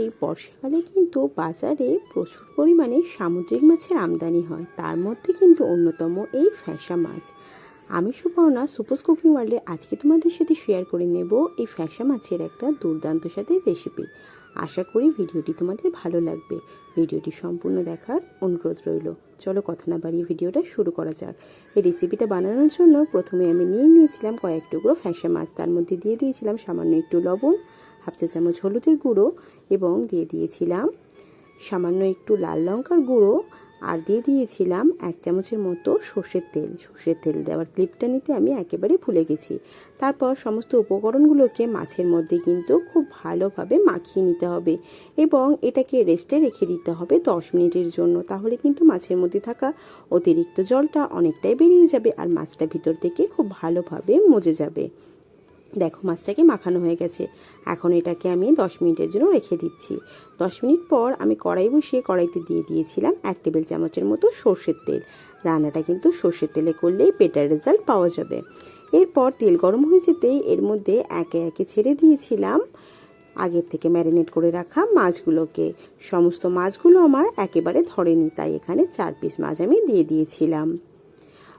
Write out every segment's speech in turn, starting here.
এই বর্ষাকালে কিন্তু বাজারে প্রচুর পরিমাণে সামুদ্রিক মাছের আমদানি হয়। তার মধ্যে কিন্তু অন্যতম এই ফ্যাসা মাছ। আমি সুপর্ণা সুপার্স কুকিং ওয়ার্ল্ডে আজকে তোমাদের সাথে শেয়ার করে নেব এই ফ্যাসা মাছের একটা দুর্দান্ত সাথে রেসিপি আশা করি ভিডিওটি তোমাদের ভালো লাগবে। ভিডিওটি সম্পূর্ণ দেখার অনুরোধ রইল। চলো কথা না বাড়িয়ে ভিডিওটা শুরু করা যাক। এই রেসিপিটা বানানোর জন্য প্রথমে আমি নিয়ে নিয়েছিলাম কয়েক টুকরো ফ্যাসা মাছ। তার মধ্যে দিয়ে দিয়েছিলাম সামান্য একটু লবণ হাফ চা চামচ হলুদের গুঁড়ো এবং দিয়ে দিয়েছিলাম সামান্য একটু লাল লঙ্কার গুঁড়ো আর দিয়ে দিয়েছিলাম এক চামচের মতো সর্ষের তেল। সর্ষের তেল দেওয়ার ক্লিপটা নিতে আমি একেবারে ভুলে গেছি। তারপর সমস্ত উপকরণগুলোকে মাছের মধ্যে কিন্তু খুব ভালোভাবে মাখিয়ে নিতে হবে এবং এটাকে রেস্টে রেখে দিতে হবে দশ মিনিটের জন্য। তাহলে কিন্তু মাছের মধ্যে থাকা অতিরিক্ত জলটা অনেকটাই বেরিয়ে যাবে আর মাছটা ভিতর থেকে খুব ভালোভাবে মজে যাবে। দেখো, মাছটাকে মাখানো হয়ে গেছে। এখন এটাকে আমি দশ মিনিটের জন্য রেখে দিচ্ছি। দশ মিনিট পর আমি কড়াই বসিয়ে কড়াইতে দিয়ে দিয়েছিলাম এক টেবিল চামচের মতো সর্ষের তেল। রান্নাটা কিন্তু সর্ষের তেলে করলেই বেটার রেজাল্ট পাওয়া যাবে। এরপর তেল গরম হয়ে যেতেই এর মধ্যে একে একে ছেড়ে দিয়েছিলাম। আগের থেকে ম্যারিনেট করে রাখা মাছগুলোকে। সমস্ত মাছগুলো আমার একেবারে ধরেনি, তাই এখানে চার পিস মাছ আমি দিয়ে দিয়েছিলাম।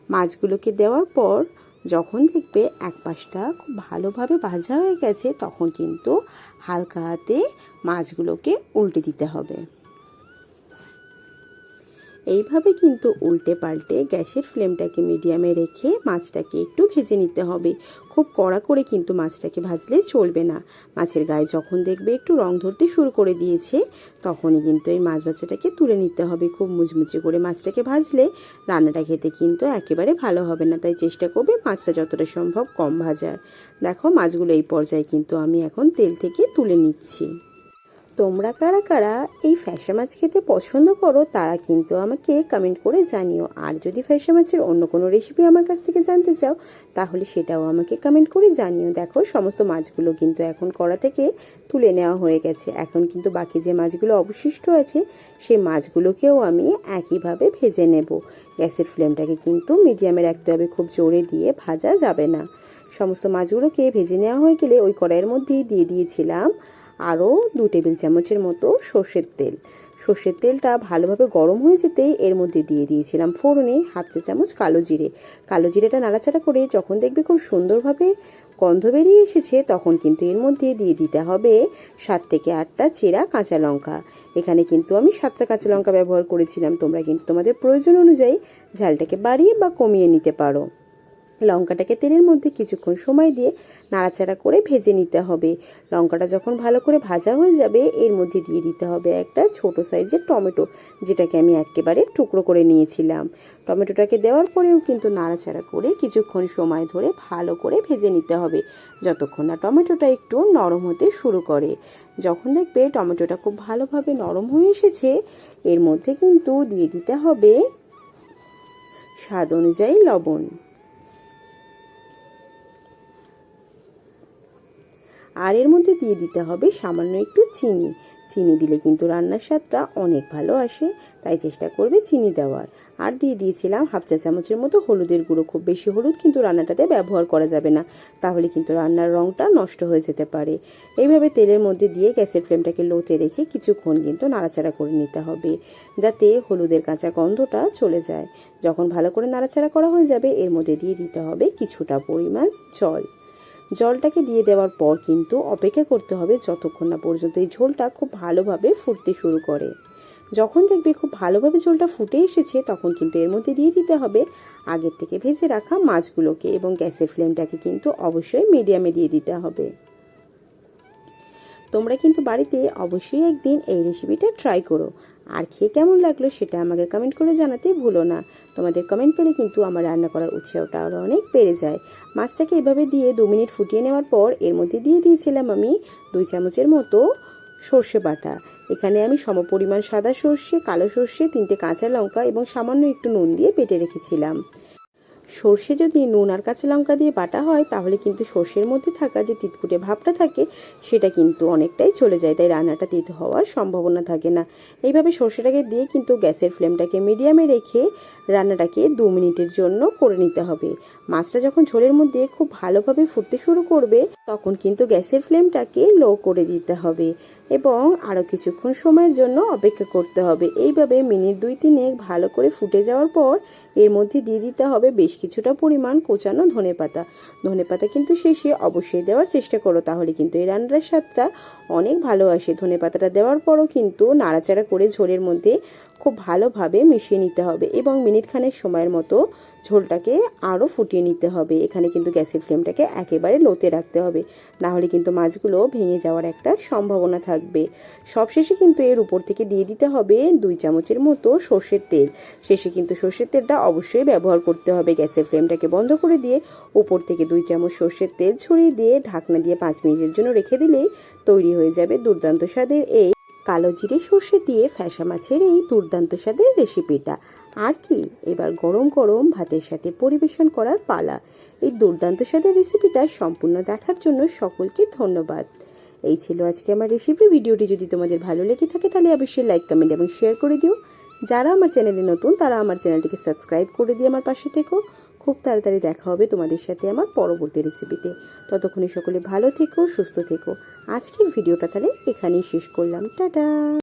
মাছগুলোকে দেওয়ার পর যখন দেখবে এক পাশটা খুব ভালোভাবে ভাজা হয়ে গেছে, তখন কিন্তু হালকা হাতে মাছগুলোকে উল্টে দিতে হবে। এইভাবে কিন্তু উল্টে পাল্টে গ্যাসের ফ্লেমটাকে মিডিয়ামে রেখে মাছটাকে একটু ভেজে নিতে হবে। খুব কড়া করে কিন্তু মাছটাকে ভাজলে চলবে না। মাছের গায়ে যখন দেখবে একটু রং ধরতে শুরু করে দিয়েছে, তখনই কিন্তু এই মাছ ভাজাটাকে তুলে নিতে হবে। খুব মুচমুচে করে মাছটাকে ভাজলে রান্নাটা খেতে কিন্তু একেবারে ভালো হবে না। তাই চেষ্টা করবে মাছটা যতটা সম্ভব কম ভাজার। দেখো মাছগুলো এই পর্যায়ে কিন্তু আমি এখন তেল থেকে তুলে নিচ্ছি। তোমরা কারা কারা এই ফ্যাসা মাছ খেতে পছন্দ করো, তারা কিন্তু আমাকে কমেন্ট করে জানিও। আর যদি ফ্যাসা মাছের অন্য কোনো রেসিপি আমার কাছ থেকে জানতে চাও, তাহলে সেটাও আমাকে কমেন্ট করে জানিও। দেখো, সমস্ত মাছগুলো কিন্তু এখন কড়া থেকে তুলে নেওয়া হয়ে গেছে। এখন কিন্তু বাকি যে মাছগুলো অবশিষ্ট আছে, সেই মাছগুলোকেও আমি একইভাবে ভেজে নেব। গ্যাসের ফ্লেমটাকে কিন্তু মিডিয়ামে রাখতে হবে, খুব জোরে দিয়ে ভাজা যাবে না। সমস্ত মাছগুলোকে ভেজে নেওয়া হয়ে গেলে ওই কড়াইয়ের মধ্যেই দিয়ে দিয়েছিলাম আরও দু টেবিল চামচের মতো সর্ষের তেল। সর্ষের তেলটা ভালোভাবে গরম হয়ে যেতেই এর মধ্যে দিয়ে দিয়েছিলাম ফোড়নে হাফ চা চামচ কালো জিরে। কালো জিরেটা নাড়াচাড়া করে যখন দেখবে খুব সুন্দরভাবে গন্ধ বেরিয়ে এসেছে, তখন কিন্তু এর মধ্যে দিয়ে দিতে হবে সাত থেকে আটটা চেরা কাঁচা লঙ্কা। এখানে কিন্তু আমি সাতটা কাঁচা লঙ্কা ব্যবহার করেছিলাম। তোমরা কিন্তু তোমাদের প্রয়োজন অনুযায়ী ঝালটাকে বাড়িয়ে বা কমিয়ে নিতে পারো। লঙ্কাটাকে তেলের মধ্যে কিছুক্ষণ সময় দিয়ে নাড়াচাড়া করে ভেজে নিতে হবে। লঙ্কাটা যখন ভালো করে ভাজা হয়ে যাবে, এর মধ্যে দিয়ে দিতে হবে একটা ছোট সাইজের টমেটো, যেটাকে আমি একেবারে টুকরো করে নিয়েছিলাম। টমেটোটাকে দেওয়ার পরেও কিন্তু নাড়াচাড়া করে কিছুক্ষণ সময় ধরে ভালো করে ভেজে নিতে হবে, যতক্ষণ না টমেটোটা একটু নরম হতে শুরু করে। যখন দেখবে টমেটোটা খুব ভালোভাবে নরম হয়ে এসেছে, এর মধ্যে কিন্তু দিয়ে দিতে হবে স্বাদ অনুযায়ী লবণ। আর এর মধ্যে দিয়ে দিতে হবে সামান্য একটু চিনি। চিনি দিলে কিন্তু রান্নার স্বাদটা অনেক ভালো আসে, তাই চেষ্টা করবে চিনি দেওয়ার। আর দিয়ে দিয়েছিলাম হাফ চা চামচের মতো হলুদের গুঁড়ো। খুব বেশি হলুদ কিন্তু রান্নাটাতে ব্যবহার করা যাবে না, তাহলে কিন্তু রান্নার রঙটা নষ্ট হয়ে যেতে পারে। এইভাবে তেলের মধ্যে দিয়ে গ্যাসের ফ্লেমটাকে লোতে রেখে কিছুক্ষণ কিন্তু নাড়াচাড়া করে নিতে হবে, যাতে হলুদের কাঁচা গন্ধটা চলে যায়। যখন ভালো করে নাড়াচাড়া করা হয়ে যাবে, এর মধ্যে দিয়ে দিতে হবে কিছুটা পরিমাণ জল। জলটাকে দিয়ে দেওয়ার পর কিন্তু অপেক্ষা করতে হবে যতক্ষণ না পর্যন্ত এই ঝোলটা খুব ভালোভাবে ফুটতে শুরু করে। যখন দেখবে খুব ভালোভাবে ঝোলটা ফুটে এসেছে, তখন কিন্তু এর মধ্যে দিয়ে দিতে হবে আগের থেকে ভেজে রাখা মাছগুলোকে এবং গ্যাসের ফ্লেমটাকে কিন্তু অবশ্যই মিডিয়ামে দিয়ে দিতে হবে। তোমরা কিন্তু বাড়িতে অবশ্যই একদিন এই রেসিপিটা ট্রাই করো। আর খেয়ে কেমন লাগল সেটা আমাকে কমেন্ট করে জানাতে ভুলো না। তোমাদের কমেন্ট পেলে কিন্তু আমার রান্না করার উৎসাহটা আরও অনেক বেড়ে যায়। মাছটাকে এভাবে দিয়ে দু মিনিট ফুটিয়ে নেওয়ার পর এর মধ্যে দিয়ে দিয়েছিলাম আমি দুই চামচের মতো সর্ষে বাটা। এখানে আমি সমপরিমাণ সাদা সর্ষে, কালো সর্ষে, তিনটে কাঁচা লঙ্কা এবং সামান্য একটু নুন দিয়ে পেটে রেখেছিলাম। সর্ষে যদি নুন আর কাঁচা লঙ্কা দিয়ে বাটা হয়, তাহলে কিন্তু সর্ষের মধ্যে থাকা যে তিতকুটে ভাবটা থাকে, সেটা কিন্তু অনেকটাই চলে যায়। তাই রান্নাটা তিত হওয়ার সম্ভাবনা থাকে না। এইভাবে সর্ষেটাকে দিয়ে কিন্তু গ্যাসের ফ্লেমটাকে মিডিয়ামে রেখে রান্নাটাকে দু মিনিটের জন্য করে নিতে হবে। মাছটা যখন ঝোলের মধ্যে খুব ভালোভাবে ফুটতে শুরু করবে, তখন কিন্তু গ্যাসের ফ্লেমটাকে লো করে দিতে হবে এবং আরও কিছুক্ষণ সময়ের জন্য অপেক্ষা করতে হবে। এইভাবে মিনিট দুই তিনেক ভালো করে ফুটে যাওয়ার পর এর মধ্যে দিয়ে দিতে হবে বেশ কিছুটা পরিমাণ কোচানো ধনে পাতা। ধনে পাতা কিন্তু শেষে অবশ্যই দেওয়ার চেষ্টা করো, তাহলে কিন্তু এই রান্নার স্বাদটা অনেক ভালো আসে। ধনে পাতাটা দেওয়ার পরও কিন্তু নাড়াচাড়া করে ঝোলের মধ্যে খুব ভালোভাবে মিশিয়ে নিতে হবে এবং মিনিট খানেক সময়ের মতো ঝোলটাকে আরও ফুটিয়ে নিতে হবে। এখানে কিন্তু গ্যাসের ফ্লেমটাকে একেবারে লোতে রাখতে হবে। না হলে কিন্তু মাছগুলো ভেঙে যাওয়ার একটা সম্ভাবনা থাকবে। সবশেষে কিন্তু এর উপর থেকে দিয়ে দিতে হবে দুই চামচের মতো সর্ষের তেল। শেষে কিন্তু সর্ষের তেলটা অবশ্যই ব্যবহার করতে হবে। গ্যাসের ফ্লেমটাকে বন্ধ করে দিয়ে উপর থেকে দুই চামচ সর্ষের তেল ছড়িয়ে দিয়ে ঢাকনা দিয়ে পাঁচ মিনিটের জন্য রেখে দিলেই তৈরি হয়ে যাবে দুর্দান্ত স্বাদের এই কালো জিরে সর্ষে দিয়ে ফ্যাসা মাছের এই দুর্দান্ত স্বাদের রেসিপিটা। আর কি? এবার গরম গরম ভাতের সাথে পরিবেশন করার পালা। এই দুর্দান্ত স্বাদের রেসিপিটা সম্পূর্ণ দেখার জন্য সকলকে ধন্যবাদ। এই ছিল আজকে আমার রেসিপি ভিডিওটি যদি তোমাদের ভালো লেগে থাকে, তাহলে অবশ্যই লাইক কমেন্ট এবং শেয়ার করে দিও। যারা আমার চ্যানেলে নতুন, তারা আমার চ্যানেলটিকে সাবস্ক্রাইব করে দিয়ে আমার পাশে থেকো। খুব তাড়াতাড়ি দেখা হবে তোমাদের সাথে আমার পরবর্তী রেসিপিতে ততক্ষণে সকলে ভালো থেকো, সুস্থ থেকো। আজকের ভিডিওটা তাহলে এখানেই শেষ করলাম। টাটা!